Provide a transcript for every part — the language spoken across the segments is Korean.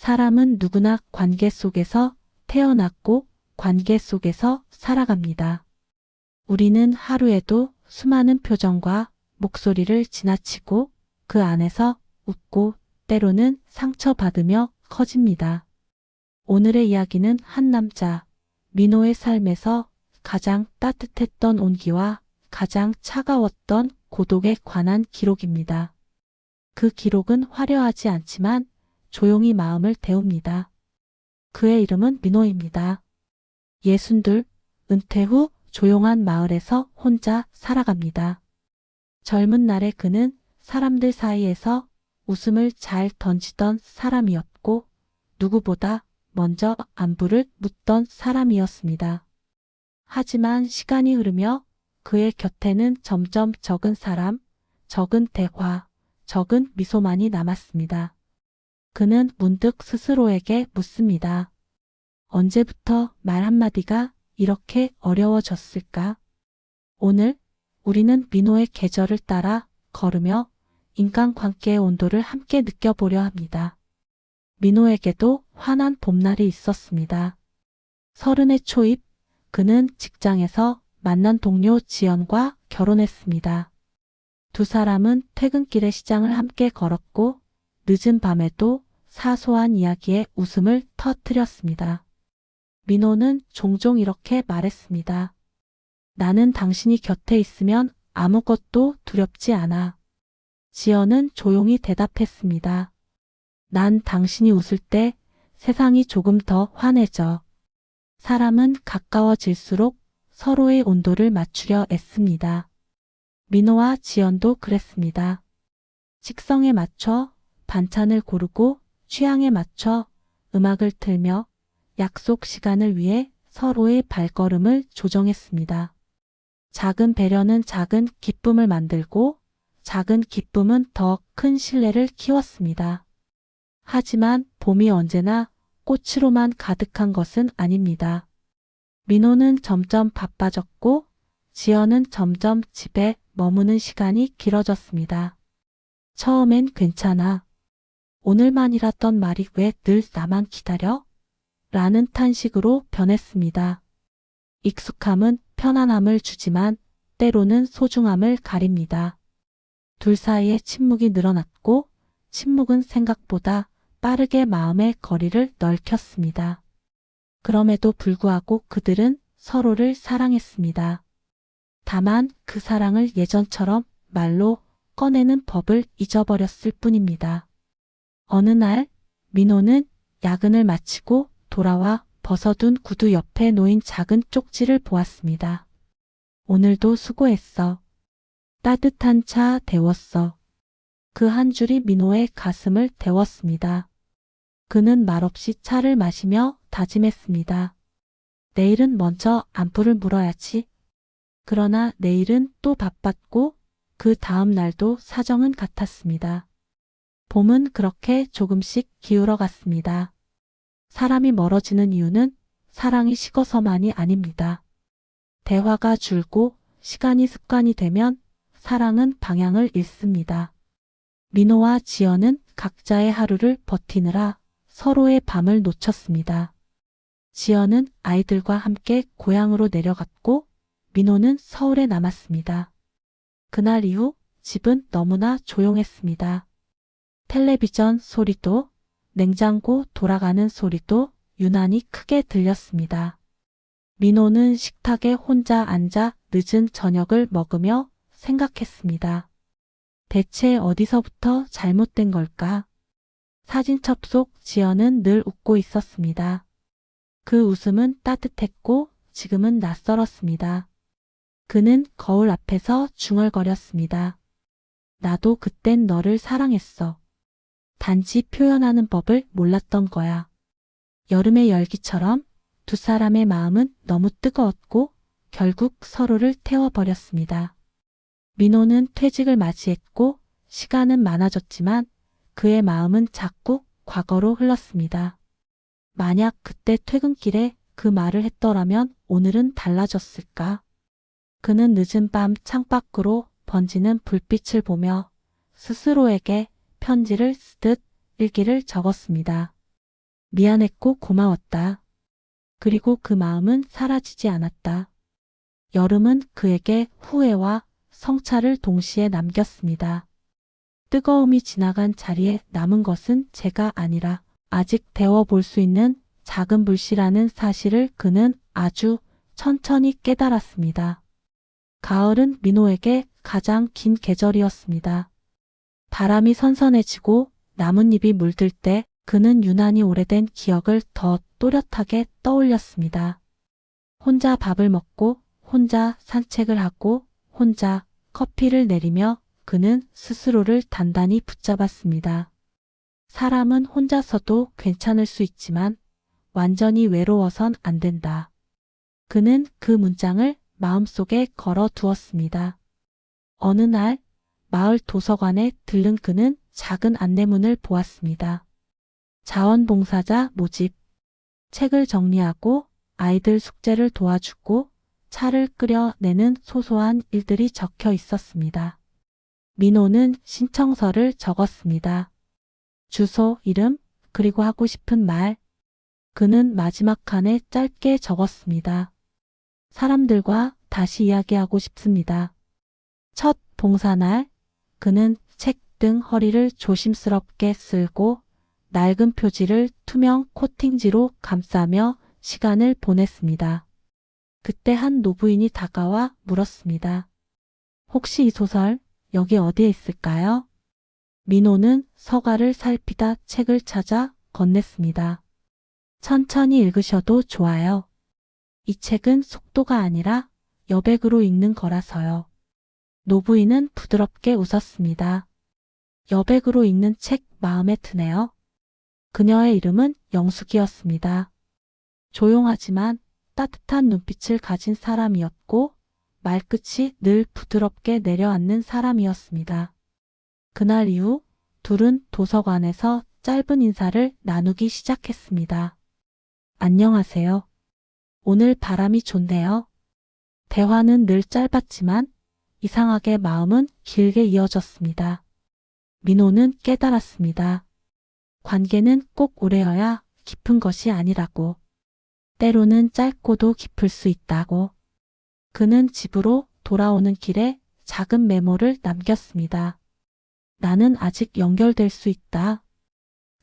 사람은 누구나 관계 속에서 태어났고 관계 속에서 살아갑니다. 우리는 하루에도 수많은 표정과 목소리를 지나치고 그 안에서 웃고 때로는 상처받으며 커집니다. 오늘의 이야기는 한 남자, 민호의 삶에서 가장 따뜻했던 온기와 가장 차가웠던 고독에 관한 기록입니다. 그 기록은 화려하지 않지만 조용히 마음을 데웁니다. 그의 이름은 민호입니다. 예순둘, 은퇴 후 조용한 마을에서 혼자 살아갑니다. 젊은 날의 그는 사람들 사이에서 웃음을 잘 던지던 사람이었고 누구보다 먼저 안부를 묻던 사람이었습니다. 하지만 시간이 흐르며 그의 곁에는 점점 적은 사람, 적은 대화, 적은 미소만이 남았습니다. 그는 문득 스스로에게 묻습니다. 언제부터 말 한마디가 이렇게 어려워졌을까? 오늘 우리는 민호의 계절을 따라 걸으며 인간관계의 온도를 함께 느껴보려 합니다. 민호에게도 환한 봄날이 있었습니다. 서른의 초입, 그는 직장에서 만난 동료 지연과 결혼했습니다. 두 사람은 퇴근길에 시장을 함께 걸었고 늦은 밤에도 사소한 이야기에 웃음을 터뜨렸습니다. 민호는 종종 이렇게 말했습니다. 나는 당신이 곁에 있으면 아무것도 두렵지 않아. 지연은 조용히 대답했습니다. 난 당신이 웃을 때 세상이 조금 더 환해져. 사람은 가까워질수록 서로의 온도를 맞추려 애씁니다. 민호와 지연도 그랬습니다. 식성에 맞춰 반찬을 고르고 취향에 맞춰 음악을 틀며 약속 시간을 위해 서로의 발걸음을 조정했습니다. 작은 배려는 작은 기쁨을 만들고 작은 기쁨은 더 큰 신뢰를 키웠습니다. 하지만 봄이 언제나 꽃으로만 가득한 것은 아닙니다. 민호는 점점 바빠졌고 지연은 점점 집에 머무는 시간이 길어졌습니다. 처음엔 괜찮아. 오늘만이랐던 말이 왜 늘 나만 기다려? 라는 탄식으로 변했습니다. 익숙함은 편안함을 주지만 때로는 소중함을 가립니다. 둘 사이의 침묵이 늘어났고 침묵은 생각보다 빠르게 마음의 거리를 넓혔습니다. 그럼에도 불구하고 그들은 서로를 사랑했습니다. 다만 그 사랑을 예전처럼 말로 꺼내는 법을 잊어버렸을 뿐입니다. 어느 날 민호는 야근을 마치고 돌아와 벗어둔 구두 옆에 놓인 작은 쪽지를 보았습니다. 오늘도 수고했어. 따뜻한 차 데웠어. 그 한 줄이 민호의 가슴을 데웠습니다. 그는 말없이 차를 마시며 다짐했습니다. 내일은 먼저 안부를 물어야지. 그러나 내일은 또 바빴고 그 다음 날도 사정은 같았습니다. 봄은 그렇게 조금씩 기울어 갔습니다. 사람이 멀어지는 이유는 사랑이 식어서만이 아닙니다. 대화가 줄고 시간이 습관이 되면 사랑은 방향을 잃습니다. 민호와 지연은 각자의 하루를 버티느라 서로의 밤을 놓쳤습니다. 지연은 아이들과 함께 고향으로 내려갔고 민호는 서울에 남았습니다. 그날 이후 집은 너무나 조용했습니다. 텔레비전 소리도 냉장고 돌아가는 소리도 유난히 크게 들렸습니다. 민호는 식탁에 혼자 앉아 늦은 저녁을 먹으며 생각했습니다. 대체 어디서부터 잘못된 걸까? 사진첩 속 지연은 늘 웃고 있었습니다. 그 웃음은 따뜻했고 지금은 낯설었습니다. 그는 거울 앞에서 중얼거렸습니다. 나도 그땐 너를 사랑했어. 단지 표현하는 법을 몰랐던 거야. 여름의 열기처럼 두 사람의 마음은 너무 뜨거웠고 결국 서로를 태워버렸습니다. 민호는 퇴직을 맞이했고 시간은 많아졌지만 그의 마음은 자꾸 과거로 흘렀습니다. 만약 그때 퇴근길에 그 말을 했더라면 오늘은 달라졌을까? 그는 늦은 밤 창밖으로 번지는 불빛을 보며 스스로에게 편지를 쓰듯 일기를 적었습니다. 미안했고 고마웠다. 그리고 그 마음은 사라지지 않았다. 여름은 그에게 후회와 성찰을 동시에 남겼습니다. 뜨거움이 지나간 자리에 남은 것은 제가 아니라 아직 데워볼 수 있는 작은 불씨라는 사실을 그는 아주 천천히 깨달았습니다. 가을은 민호에게 가장 긴 계절이었습니다. 바람이 선선해지고 나뭇잎이 물들 때 그는 유난히 오래된 기억을 더 또렷하게 떠올렸습니다. 혼자 밥을 먹고 혼자 산책을 하고 혼자 커피를 내리며 그는 스스로를 단단히 붙잡았습니다. 사람은 혼자서도 괜찮을 수 있지만 완전히 외로워선 안 된다. 그는 그 문장을 마음속에 걸어 두었습니다. 어느 날 마을 도서관에 들른 그는 작은 안내문을 보았습니다. 자원봉사자 모집. 책을 정리하고 아이들 숙제를 도와주고 차를 끓여내는 소소한 일들이 적혀 있었습니다. 민호는 신청서를 적었습니다. 주소, 이름, 그리고 하고 싶은 말. 그는 마지막 칸에 짧게 적었습니다. 사람들과 다시 이야기하고 싶습니다. 첫 봉사날, 그는 책 등 허리를 조심스럽게 쓸고 낡은 표지를 투명 코팅지로 감싸며 시간을 보냈습니다. 그때 한 노부인이 다가와 물었습니다. 혹시 이 소설 여기 어디에 있을까요? 민호는 서가를 살피다 책을 찾아 건넸습니다. 천천히 읽으셔도 좋아요. 이 책은 속도가 아니라 여백으로 읽는 거라서요. 노부인은 부드럽게 웃었습니다. 여백으로 읽는 책 마음에 드네요. 그녀의 이름은 영숙이었습니다. 조용하지만 따뜻한 눈빛을 가진 사람이었고 말끝이 늘 부드럽게 내려앉는 사람이었습니다. 그날 이후 둘은 도서관에서 짧은 인사를 나누기 시작했습니다. 안녕하세요. 오늘 바람이 좋네요. 대화는 늘 짧았지만 이상하게 마음은 길게 이어졌습니다. 민호는 깨달았습니다. 관계는 꼭 오래여야 깊은 것이 아니라고. 때로는 짧고도 깊을 수 있다고. 그는 집으로 돌아오는 길에 작은 메모를 남겼습니다. 나는 아직 연결될 수 있다.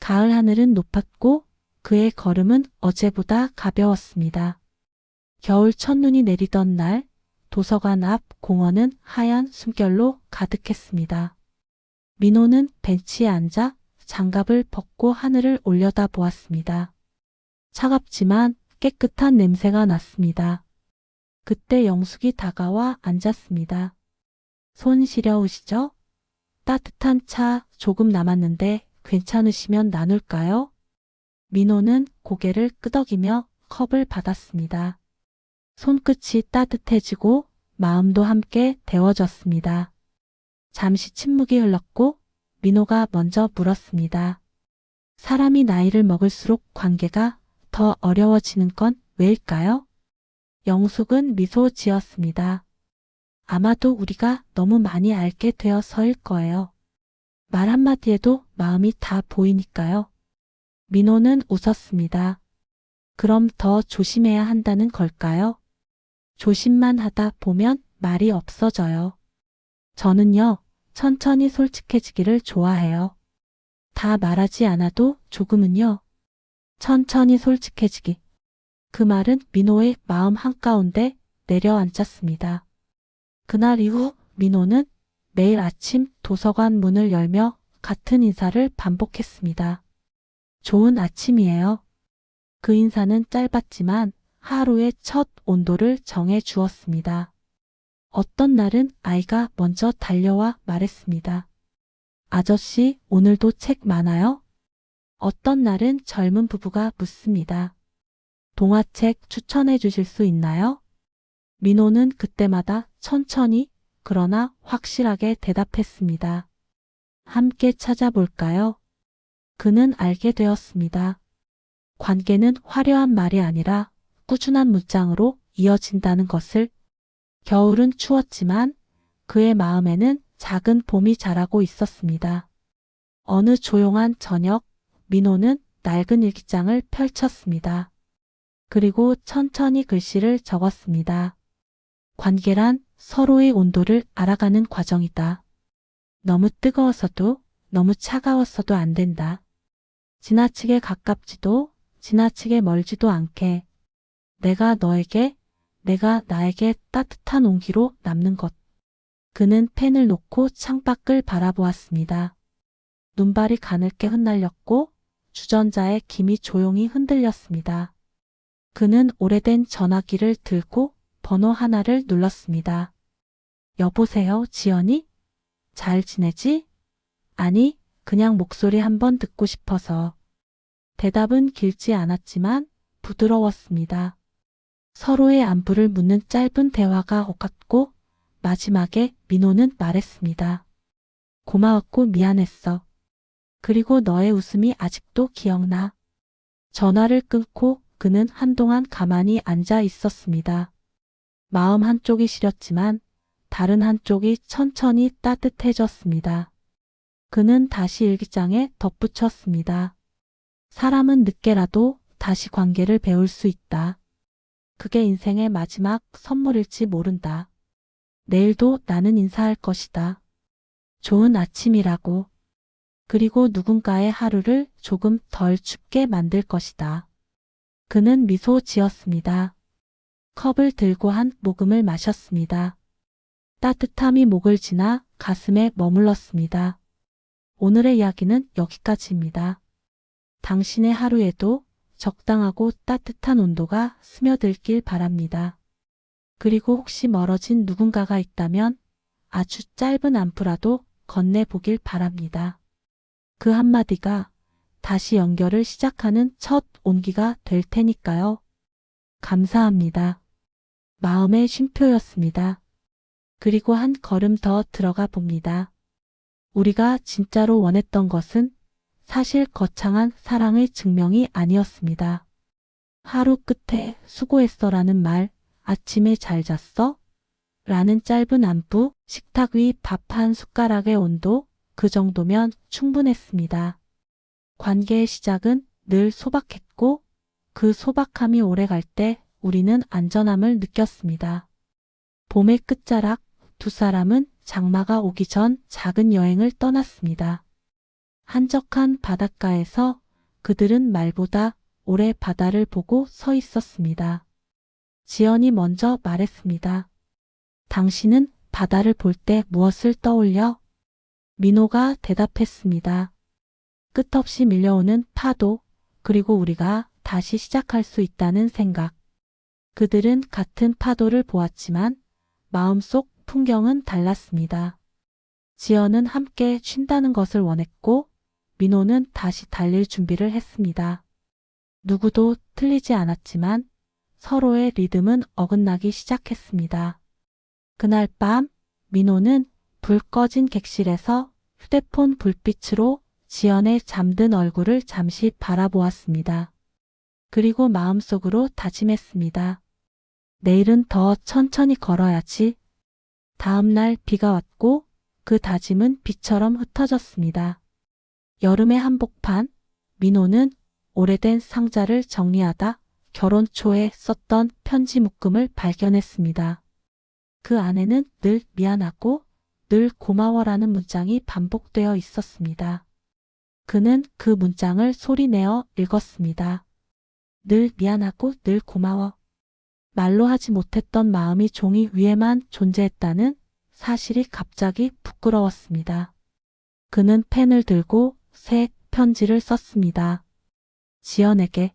가을 하늘은 높았고 그의 걸음은 어제보다 가벼웠습니다. 겨울 첫눈이 내리던 날 도서관 앞 공원은 하얀 숨결로 가득했습니다. 민호는 벤치에 앉아 장갑을 벗고 하늘을 올려다 보았습니다. 차갑지만 깨끗한 냄새가 났습니다. 그때 영숙이 다가와 앉았습니다. 손 시려우시죠? 따뜻한 차 조금 남았는데 괜찮으시면 나눌까요? 민호는 고개를 끄덕이며 컵을 받았습니다. 손끝이 따뜻해지고 마음도 함께 데워졌습니다. 잠시 침묵이 흘렀고 민호가 먼저 물었습니다. 사람이 나이를 먹을수록 관계가 더 어려워지는 건 왜일까요? 영숙은 미소 지었습니다. 아마도 우리가 너무 많이 알게 되어서일 거예요. 말 한마디에도 마음이 다 보이니까요. 민호는 웃었습니다. 그럼 더 조심해야 한다는 걸까요? 조심만 하다 보면 말이 없어져요. 저는요, 천천히 솔직해지기를 좋아해요. 다 말하지 않아도 조금은요. 천천히 솔직해지기. 그 말은 민호의 마음 한가운데 내려앉았습니다. 그날 이후 민호는 매일 아침 도서관 문을 열며 같은 인사를 반복했습니다. 좋은 아침이에요. 그 인사는 짧았지만 하루의 첫 온도를 정해 주었습니다. 어떤 날은 아이가 먼저 달려와 말했습니다. 아저씨, 오늘도 책 많아요? 어떤 날은 젊은 부부가 묻습니다. 동화책 추천해 주실 수 있나요? 민호는 그때마다 천천히 그러나 확실하게 대답했습니다. 함께 찾아볼까요? 그는 알게 되었습니다. 관계는 화려한 말이 아니라 꾸준한 문장으로 이어진다는 것을 겨울은 추웠지만 그의 마음에는 작은 봄이 자라고 있었습니다. 어느 조용한 저녁, 민호는 낡은 일기장을 펼쳤습니다. 그리고 천천히 글씨를 적었습니다. 관계란 서로의 온도를 알아가는 과정이다. 너무 뜨거워서도 너무 차가웠어도 안 된다. 지나치게 가깝지도 지나치게 멀지도 않게 내가 너에게 내가 나에게 따뜻한 온기로 남는 것. 그는 펜을 놓고 창밖을 바라보았습니다. 눈발이 가늘게 흩날렸고 주전자의 김이 조용히 흔들렸습니다. 그는 오래된 전화기를 들고 번호 하나를 눌렀습니다. 여보세요, 지연이? 잘 지내지? 아니, 그냥 목소리 한번 듣고 싶어서. 대답은 길지 않았지만 부드러웠습니다. 서로의 안부를 묻는 짧은 대화가 오갔고 마지막에 민호는 말했습니다. 고마웠고 미안했어. 그리고 너의 웃음이 아직도 기억나. 전화를 끊고 그는 한동안 가만히 앉아 있었습니다. 마음 한쪽이 시렸지만 다른 한쪽이 천천히 따뜻해졌습니다. 그는 다시 일기장에 덧붙였습니다. 사람은 늦게라도 다시 관계를 배울 수 있다. 그게 인생의 마지막 선물일지 모른다. 내일도 나는 인사할 것이다. 좋은 아침이라고. 그리고 누군가의 하루를 조금 덜 춥게 만들 것이다. 그는 미소 지었습니다. 컵을 들고 한 모금을 마셨습니다. 따뜻함이 목을 지나 가슴에 머물렀습니다. 오늘의 이야기는 여기까지입니다. 당신의 하루에도 적당하고 따뜻한 온도가 스며들길 바랍니다. 그리고 혹시 멀어진 누군가가 있다면 아주 짧은 안부라도 건네보길 바랍니다. 그 한마디가 다시 연결을 시작하는 첫 온기가 될 테니까요. 감사합니다. 마음의 쉼표였습니다. 그리고 한 걸음 더 들어가 봅니다. 우리가 진짜로 원했던 것은 사실 거창한 사랑의 증명이 아니었습니다. 하루 끝에 수고했어 라는 말, 아침에 잘 잤어? 라는 짧은 안부, 식탁 위 밥 한 숟가락의 온도, 그 정도면 충분했습니다. 관계의 시작은 늘 소박했고, 그 소박함이 오래 갈 때 우리는 안전함을 느꼈습니다. 봄의 끝자락, 두 사람은 장마가 오기 전 작은 여행을 떠났습니다. 한적한 바닷가에서 그들은 말보다 오래 바다를 보고 서 있었습니다. 지연이 먼저 말했습니다. 당신은 바다를 볼 때 무엇을 떠올려? 민호가 대답했습니다. 끝없이 밀려오는 파도, 그리고 우리가 다시 시작할 수 있다는 생각. 그들은 같은 파도를 보았지만 마음속 풍경은 달랐습니다. 지연은 함께 쉰다는 것을 원했고 민호는 다시 달릴 준비를 했습니다. 누구도 틀리지 않았지만 서로의 리듬은 어긋나기 시작했습니다. 그날 밤 민호는 불 꺼진 객실에서 휴대폰 불빛으로 지연의 잠든 얼굴을 잠시 바라보았습니다. 그리고 마음속으로 다짐했습니다. 내일은 더 천천히 걸어야지. 다음 날 비가 왔고 그 다짐은 비처럼 흩어졌습니다. 여름의 한복판, 민호는 오래된 상자를 정리하다 결혼 초에 썼던 편지 묶음을 발견했습니다. 그 안에는 늘 미안하고 늘 고마워라는 문장이 반복되어 있었습니다. 그는 그 문장을 소리내어 읽었습니다. 늘 미안하고 늘 고마워. 말로 하지 못했던 마음이 종이 위에만 존재했다는 사실이 갑자기 부끄러웠습니다. 그는 펜을 들고 새 편지를 썼습니다. 지연에게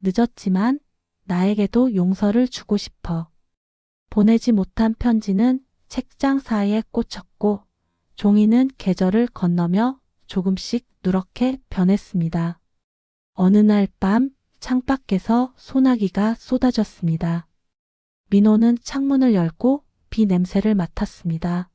늦었지만 나에게도 용서를 주고 싶어. 보내지 못한 편지는 책장 사이에 꽂혔고 종이는 계절을 건너며 조금씩 누렇게 변했습니다. 어느 날 밤 창밖에서 소나기가 쏟아졌습니다. 민호는 창문을 열고 비 냄새를 맡았습니다.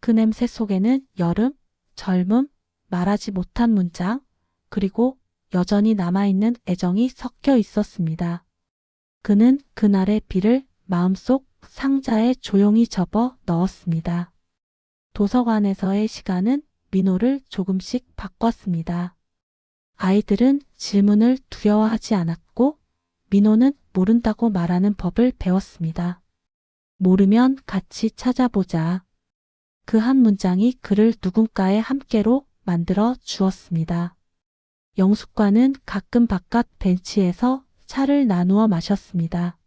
그 냄새 속에는 여름, 젊음, 말하지 못한 문장, 그리고 여전히 남아있는 애정이 섞여 있었습니다. 그는 그날의 비를 마음속 상자에 조용히 접어 넣었습니다. 도서관에서의 시간은 민호를 조금씩 바꿨습니다. 아이들은 질문을 두려워하지 않았고 민호는 모른다고 말하는 법을 배웠습니다. 모르면 같이 찾아보자. 그 한 문장이 그를 누군가의 함께로 만들어 주었습니다. 영숙과는 가끔 바깥 벤치에서 차를 나누어 마셨습니다.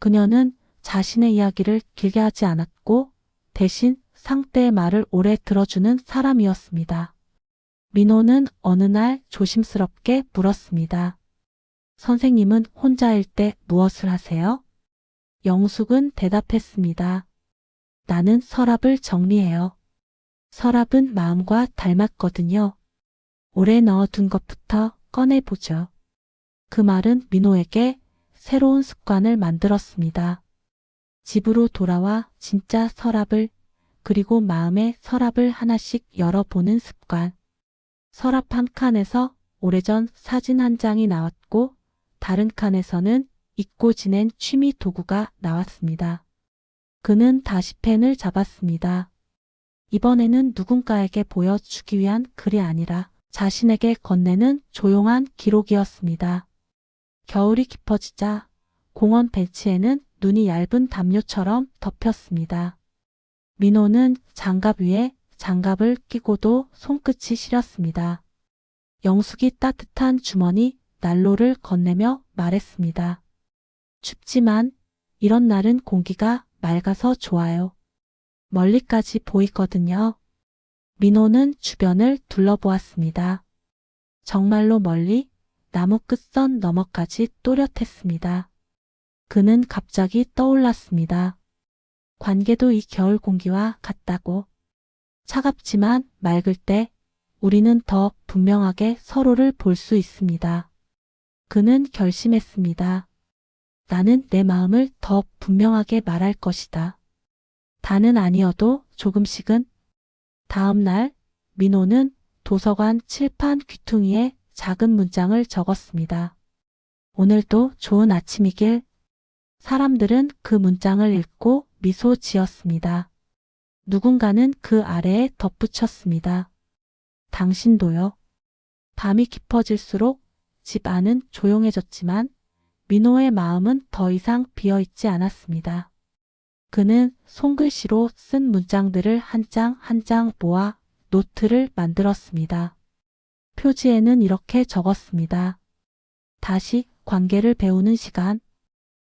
그녀는 자신의 이야기를 길게 하지 않았고 대신 상대의 말을 오래 들어주는 사람이었습니다. 민호는 어느 날 조심스럽게 물었습니다. 선생님은 혼자일 때 무엇을 하세요? 영숙은 대답했습니다. 나는 서랍을 정리해요. 서랍은 마음과 닮았거든요. 오래 넣어둔 것부터 꺼내보죠. 그 말은 민호에게 새로운 습관을 만들었습니다. 집으로 돌아와 진짜 서랍을 그리고 마음의 서랍을 하나씩 열어보는 습관. 서랍 한 칸에서 오래전 사진 한 장이 나왔고 다른 칸에서는 잊고 지낸 취미 도구가 나왔습니다. 그는 다시 펜을 잡았습니다. 이번에는 누군가에게 보여주기 위한 글이 아니라 자신에게 건네는 조용한 기록이었습니다. 겨울이 깊어지자 공원 벤치에는 눈이 얇은 담요처럼 덮였습니다. 민호는 장갑 위에 장갑을 끼고도 손끝이 시렸습니다. 영숙이 따뜻한 주머니 난로를 건네며 말했습니다. 춥지만 이런 날은 공기가 맑아서 좋아요. 멀리까지 보이거든요. 민호는 주변을 둘러보았습니다. 정말로 멀리 나무 끝선 너머까지 또렷했습니다. 그는 갑자기 떠올랐습니다. 관계도 이 겨울 공기와 같다고. 차갑지만 맑을 때 우리는 더 분명하게 서로를 볼 수 있습니다. 그는 결심했습니다. 나는 내 마음을 더 분명하게 말할 것이다. 다는 아니어도 조금씩은. 다음 날 민호는 도서관 칠판 귀퉁이에 작은 문장을 적었습니다. 오늘도 좋은 아침이길. 사람들은 그 문장을 읽고 미소 지었습니다. 누군가는 그 아래에 덧붙였습니다. 당신도요. 밤이 깊어질수록 집 안은 조용해졌지만 민호의 마음은 더 이상 비어 있지 않았습니다. 그는 손글씨로 쓴 문장들을 한장 한 장 모아 노트를 만들었습니다. 표지에는 이렇게 적었습니다. 다시 관계를 배우는 시간.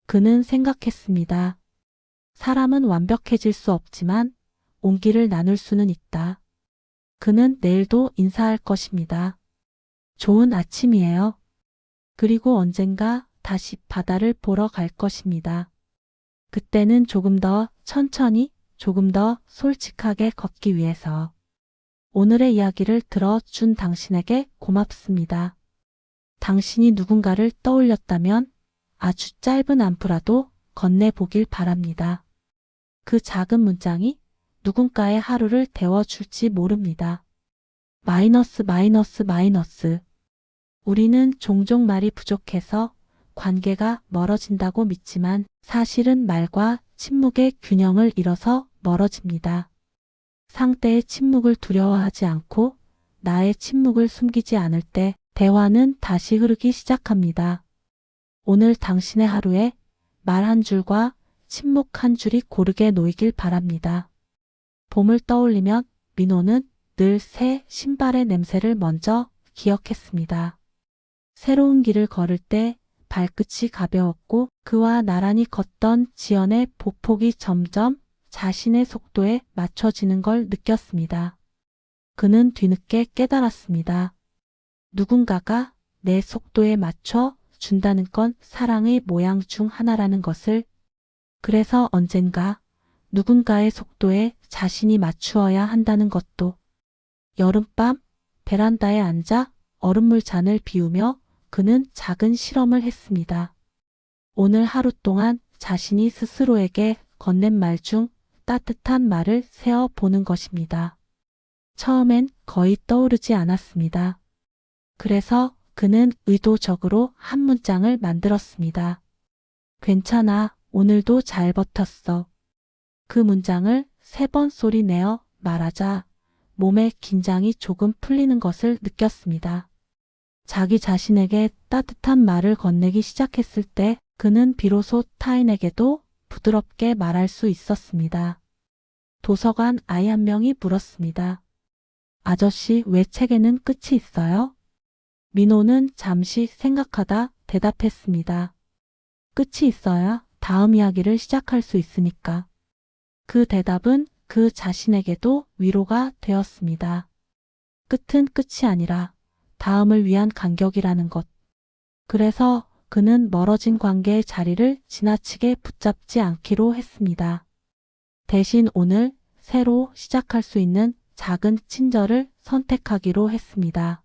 그는 생각했습니다. 사람은 완벽해질 수 없지만 온기를 나눌 수는 있다. 그는 내일도 인사할 것입니다. 좋은 아침이에요. 그리고 언젠가 다시 바다를 보러 갈 것입니다. 그때는 조금 더 천천히, 조금 더 솔직하게 걷기 위해서. 오늘의 이야기를 들어준 당신에게 고맙습니다. 당신이 누군가를 떠올렸다면 아주 짧은 안부라도 건네보길 바랍니다. 그 작은 문장이 누군가의 하루를 데워줄지 모릅니다. 마이너스 마이너스 마이너스. 우리는 종종 말이 부족해서 관계가 멀어진다고 믿지만 사실은 말과 침묵의 균형을 잃어서 멀어집니다. 상대의 침묵을 두려워하지 않고 나의 침묵을 숨기지 않을 때 대화는 다시 흐르기 시작합니다. 오늘 당신의 하루에 말 한 줄과 침묵 한 줄이 고르게 놓이길 바랍니다. 봄을 떠올리면 민호는 늘 새 신발의 냄새를 먼저 기억했습니다. 새로운 길을 걸을 때 발끝이 가벼웠고 그와 나란히 걷던 지연의 보폭이 점점 자신의 속도에 맞춰지는 걸 느꼈습니다. 그는 뒤늦게 깨달았습니다. 누군가가 내 속도에 맞춰 준다는 건 사랑의 모양 중 하나라는 것을 그래서 언젠가 누군가의 속도에 자신이 맞추어야 한다는 것도 여름밤 베란다에 앉아 얼음물 잔을 비우며 그는 작은 실험을 했습니다. 오늘 하루 동안 자신이 스스로에게 건넨 말 중 따뜻한 말을 세어 보는 것입니다. 처음엔 거의 떠오르지 않았습니다. 그래서 그는 의도적으로 한 문장을 만들었습니다. 괜찮아, 오늘도 잘 버텼어. 그 문장을 세 번 소리 내어 말하자 몸의 긴장이 조금 풀리는 것을 느꼈습니다. 자기 자신에게 따뜻한 말을 건네기 시작했을 때 그는 비로소 타인에게도 부드럽게 말할 수 있었습니다. 도서관 아이 한 명이 물었습니다. 아저씨, 왜 책에는 끝이 있어요? 민호는 잠시 생각하다 대답했습니다. 끝이 있어야 다음 이야기를 시작할 수 있으니까. 그 대답은 그 자신에게도 위로가 되었습니다. 끝은 끝이 아니라 다음을 위한 간격이라는 것. 그래서 그는 멀어진 관계의 자리를 지나치게 붙잡지 않기로 했습니다. 대신 오늘 새로 시작할 수 있는 작은 친절을 선택하기로 했습니다.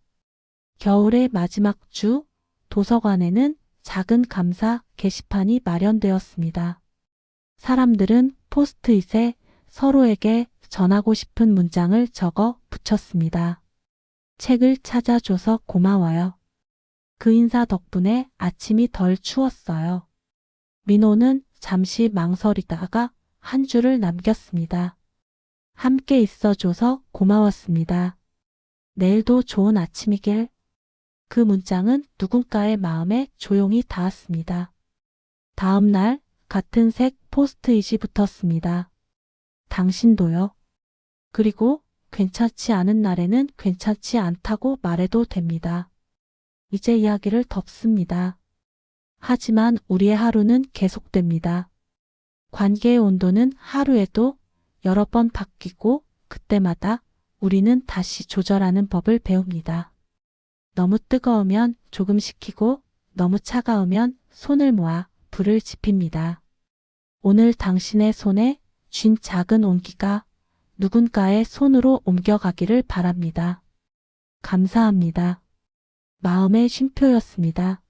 겨울의 마지막 주 도서관에는 작은 감사 게시판이 마련되었습니다. 사람들은 포스트잇에 서로에게 전하고 싶은 문장을 적어 붙였습니다. 책을 찾아줘서 고마워요. 그 인사 덕분에 아침이 덜 추웠어요. 민호는 잠시 망설이다가 한 줄을 남겼습니다. 함께 있어줘서 고마웠습니다. 내일도 좋은 아침이길. 그 문장은 누군가의 마음에 조용히 닿았습니다. 다음 날 같은 색 포스트잇이 붙었습니다. 당신도요. 그리고 괜찮지 않은 날에는 괜찮지 않다고 말해도 됩니다. 이제 이야기를 덮습니다. 하지만 우리의 하루는 계속됩니다. 관계의 온도는 하루에도 여러 번 바뀌고 그때마다 우리는 다시 조절하는 법을 배웁니다. 너무 뜨거우면 조금 식히고 너무 차가우면 손을 모아 불을 지핍니다. 오늘 당신의 손에 쥔 작은 온기가 누군가의 손으로 옮겨가기를 바랍니다. 감사합니다. 마음의 쉼표였습니다.